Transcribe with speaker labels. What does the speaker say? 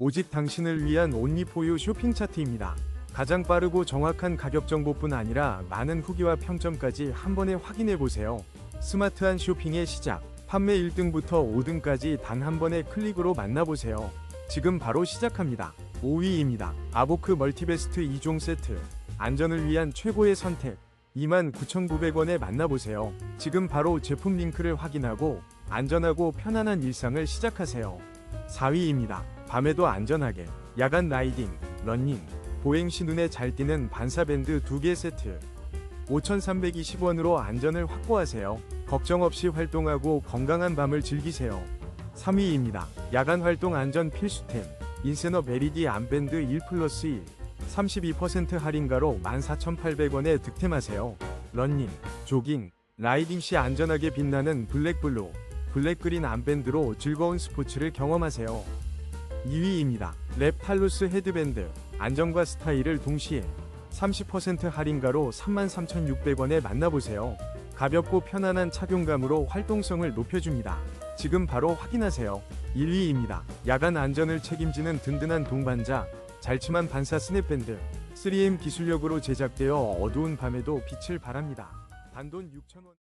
Speaker 1: 오직 당신을 위한 온리포유 쇼핑 차트입니다. 가장 빠르고 정확한 가격 정보뿐 아니라 많은 후기와 평점까지 한 번에 확인해 보세요. 스마트한 쇼핑의 시작. 판매 1등부터 5등까지 단 한 번의 클릭으로 만나보세요. 지금 바로 시작합니다. 5위입니다. 아보크 멀티베스트 2종 세트. 안전을 위한 최고의 선택. 29,900원에 만나보세요. 지금 바로 제품 링크를 확인하고 안전하고 편안한 일상을 시작하세요. 4위입니다. 밤에도 안전하게 야간 라이딩, 러닝, 보행 시 눈에 잘 띄는 반사밴드 2개 세트. 5,320원으로 안전을 확보하세요. 걱정 없이 활동하고 건강한 밤을 즐기세요. 3위입니다. 야간 활동 안전 필수템. 인세너 베리디 암밴드 1 플러스 1. 32% 할인가로 14,800원에 득템하세요. 런닝, 조깅, 라이딩 시 안전하게 빛나는 블랙블루, 블랙그린 암밴드로 즐거운 스포츠를 경험하세요. 2위입니다. 랩 탈루스 헤드밴드. 안정과 스타일을 동시에 30% 할인가로 33,600원에 만나보세요. 가볍고 편안한 착용감으로 활동성을 높여줍니다. 지금 바로 확인하세요. 1위입니다. 야간 안전을 책임지는 든든한 동반자, 잘침한 반사 스냅밴드. 3M 기술력으로 제작되어 어두운 밤에도 빛을 발합니다. 단돈 6,000원.